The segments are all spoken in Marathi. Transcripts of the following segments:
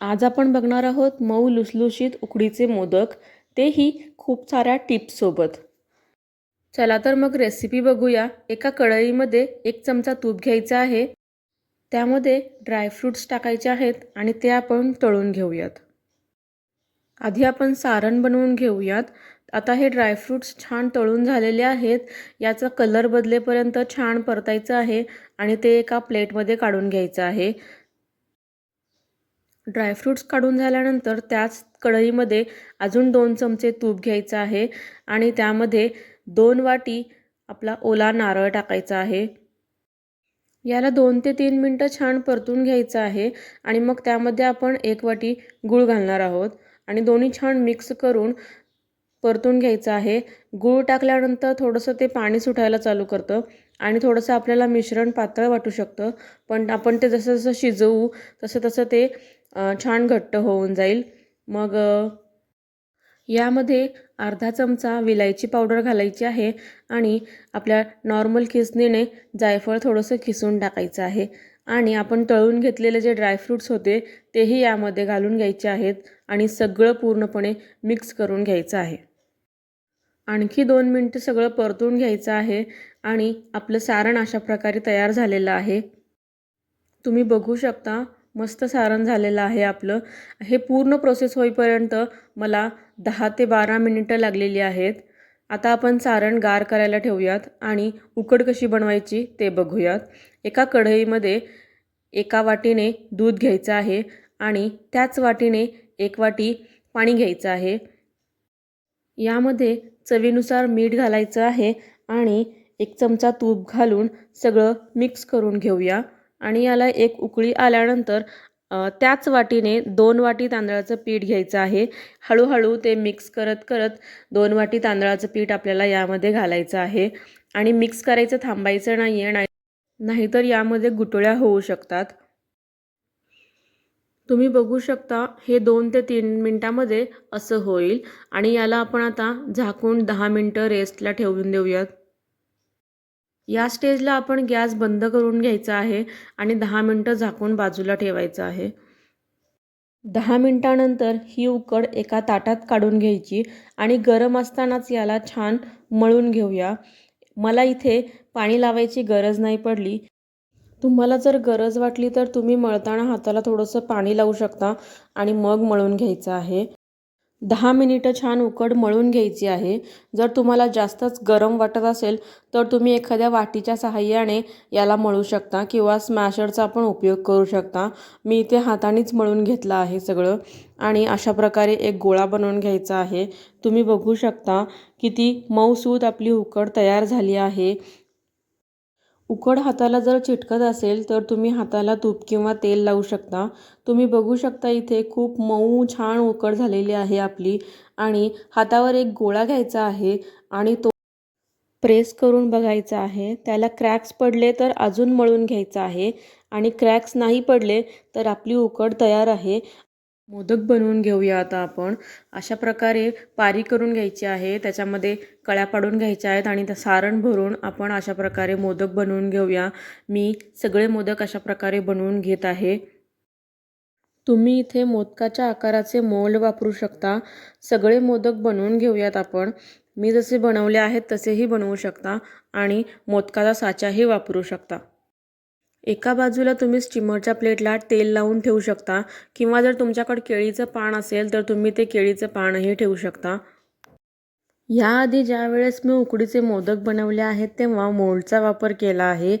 आज आपण बघणार आहोत मऊ लुसलुशीत उकडीचे मोदक. तेही खूप साऱ्या टिप्ससोबत चला तर मग रेसिपी बघूया. एका कढईमध्ये एक चमचा तूप घ्यायचा आहे. त्यामध्ये ड्रायफ्रूट्स टाकायचे आहेत आणि ते आपण तळून घेऊयात. आधी आपण सारण बनवून घेऊयात. आता हे ड्रायफ्रूट्स छान तळून झालेले आहेत. याचा कलर बदलेपर्यंत छान परतायचं आहे आणि ते एका प्लेटमध्ये काढून घ्यायचं आहे. ड्रायफ्रूट्स काढून झाल्यानंतर त्याच कढईमध्ये अजून दोन चमचे तूप घ्यायचं आहे आणि त्यामध्ये दोन वाटी आपला ओला नारळ टाकायचा आहे. याला दोन ते तीन मिनटं छान परतून घ्यायचं आहे आणि मग त्यामध्ये आपण एक वाटी गूळ घालणार आहोत आणि दोन्ही छान मिक्स करून परतून घ्यायचं आहे. गूळ टाकल्यानंतर थोडंसं ते पाणी सुटायला चालू करतं. आणि थोडंसं आपल्याला मिश्रण पातळ वाटू शकतं. पण आपण ते जसं जसं शिजवू तसं तसं ते छान घट्ट होऊन जाईल. मग यामध्ये अर्धा चमचा विलायची पावडर घालायची आहे आणि आपल्या नॉर्मल खिसणीने जायफळ थोडंसं खिसून टाकायचं आहे. आणि आपण तळून घेतलेले जे ड्रायफ्रूट्स होते तेही यामध्ये घालून घ्यायचे आहेत आणि सगळं पूर्णपणे मिक्स करून घ्यायचं आहे. आणखी दोन मिनटं सगळं परतून घ्यायचं आहे. आणि आपलं सारण अशा प्रकारे तयार झालेलं आहे. तुम्ही बघू शकता मस्त सारण झालेलं आहे आपलं. हे पूर्ण प्रोसेस होईपर्यंत मला दहा ते बारा मिनिटं लागलेली आहेत. आता आपण सारण गार करायला ठेवूयात आणि उकड कशी बनवायची ते बघूयात. एका कढईमध्ये एका वाटीने दूध घ्यायचं आहे आणि त्याच वाटीने एक वाटी पाणी घ्यायचं आहे. यामध्ये चवीनुसार मीठ घालायचं आहे आणि एक चमचा तूप घालून सगळं मिक्स करून घेऊया. आणि याला एक उकळी आल्यानंतर त्याच वाटीने दोन वाटी तांदळाचं पीठ घ्यायचं आहे. हळूहळू ते मिक्स करत करत दोन वाटी तांदळाचं पीठ आपल्याला यामध्ये घालायचं आहे. आणि मिक्स करायचं थांबायचं नाही आहे नाहीतर यामध्ये गुटळ्या होऊ शकतात. तुम्ही बघू शकता हे दोन ते तीन मिनटामध्ये असं होईल. आणि याला आपण आता झाकून दहा मिनटं रेस्टला ठेवून देऊयात. या स्टेजला आपण गॅस बंद करून घ्यायचा आहे आणि दहा मिनटं झाकून बाजूला ठेवायचं आहे. दहा मिनटानंतर ही उकड एका ताटात काढून घ्यायची आणि गरम असतानाच याला छान मळून घेऊया. मला इथे पाणी लावायची गरज नाही पडली. तुम्हाला जर गरज वाटली तर तुम्ही मळताना हाताला थोडंसं पाणी लावू शकता आणि मग मळून घ्यायचं आहे. दहा मिनिटं छान उकड मळून घ्यायची आहे. जर तुम्हाला जास्तच गरम वाटत असेल तर तुम्ही एखाद्या वाटीच्या सहाय्याने याला मळू शकता किंवा स्मॅशरचा पण उपयोग करू शकता. मी इथे हातानेच मळून घेतलं आहे सगळं आणि अशा प्रकारे एक गोळा बनवून घ्यायचा आहे. तुम्ही बघू शकता किती मऊसूद आपली उकड तयार झाली आहे. उकड हाताला जर चिटकत असेल तर तुम्ही हाताला तूप किंवा तेल लावू शकता. तुम्ही बघू शकता इथे खूप मऊ छान उकड झालेली आहे आपली आणि हातावर एक गोळा घ्यायचा आहे आणि तो प्रेस करून बघायचा आहे. त्याला क्रॅक्स पडले तर अजून मळून घ्यायचा आहे आणि क्रॅक्स नाही पडले तर आपली उकड तयार आहे. मोदक बनवून घेऊया आता आपण. अशा प्रकारे पारी करून घ्यायची आहे त्याच्यामध्ये कळ्या पाडून घ्यायच्या आहेत आणि त्या सारण भरून आपण अशा प्रकारे मोदक बनवून घेऊया. मी सगळे मोदक अशा प्रकारे बनवून घेत आहे. तुम्ही इथे मोदकाच्या आकाराचे मोल वापरू शकता. सगळे मोदक बनवून घेऊयात आपण. मी जसे बनवले आहेत तसेही बनवू शकता आणि मोदकाचा साचाही वापरू शकता. एका बाजूला तुम्ही स्टीमरच्या प्लेटला तेल लावून ठेवू शकता किंवा जर तुमच्याकडे केळीचं पान असेल तर तुम्ही ते केळीचं पानही ठेवू शकता. याआधी ज्या वेळेस मी उकडीचे मोदक बनवले आहेत तेव्हा मोल्डचा वापर केला आहे.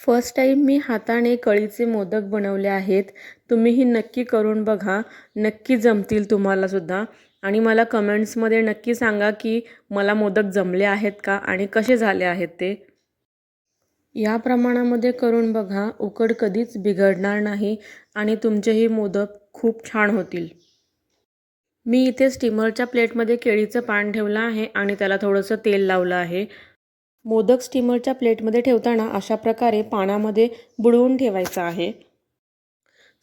फर्स्ट टाईम मी हाताने कळीचे मोदक बनवले आहेत. तुम्हीही नक्की करून बघा. नक्की जमतील तुम्हालासुद्धा आणि मला कमेंट्समध्ये नक्की सांगा की मला मोदक जमले आहेत का आणि कसे झाले आहेत ते. या प्रमाणामध्ये करून बघा उकड कधीच बिघडणार नाही आणि तुमचेही मोदक खूप छान होतील. मी इथे स्टीमरच्या प्लेटमध्ये केळीचं पान ठेवलं आहे आणि त्याला थोडंसं तेल लावलं आहे. मोदक स्टीमरच्या प्लेटमध्ये ठेवताना अशा प्रकारे पानामध्ये बुडवून ठेवायचं आहे.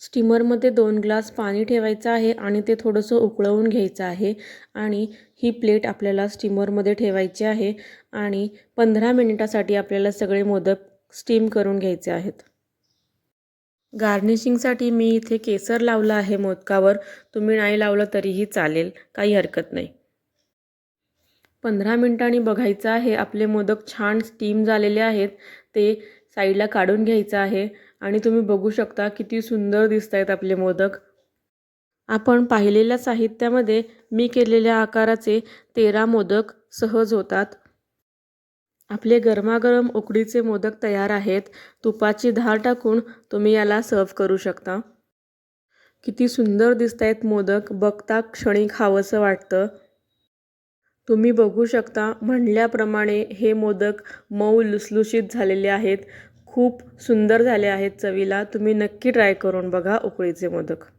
स्टीमरमध्ये दोन ग्लास पाणी ठेवायचं आहे आणि ते थोडंसं उकळवून घ्यायचं आहे आणि ही प्लेट आपल्याला स्टीमरमध्ये ठेवायची आहे आणि पंधरा मिनिटासाठी आपल्याला सगळे मोदक स्टीम करून घ्यायचे आहेत. गार्निशिंगसाठी मी इथे केसर लावलं आहे मोदकावर. तुम्ही नाही लावलं तरीही चालेल काही हरकत नाही. पंधरा मिनिटांनी बघायचं आहे आपले मोदक छान स्टीम झालेले आहेत ते साईडला काढून घ्यायचं आहे. आणि तुम्ही बघू शकता किती सुंदर दिसत आहेत आपले मोदक. आपण पाहिलेल्या साहित्यामध्ये मी केलेल्या आकाराचे तेरा मोदक सहज होतात. आपले गरमागरम उकडीचे मोदक तयार आहेत. तुपाची धार टाकून तुम्ही याला सर्व करू शकता. किती सुंदर दिसत आहेत मोदक. बघता क्षणी खावंसं वाटतं. तुम्ही बघू शकता म्हणल्याप्रमाणे हे मोदक मऊ लुसलुशीत झालेले आहेत. खूप सुंदर झाले आहेत चवीला. तुम्ही नक्की ट्राय करून बघा उकळीचे मोदक.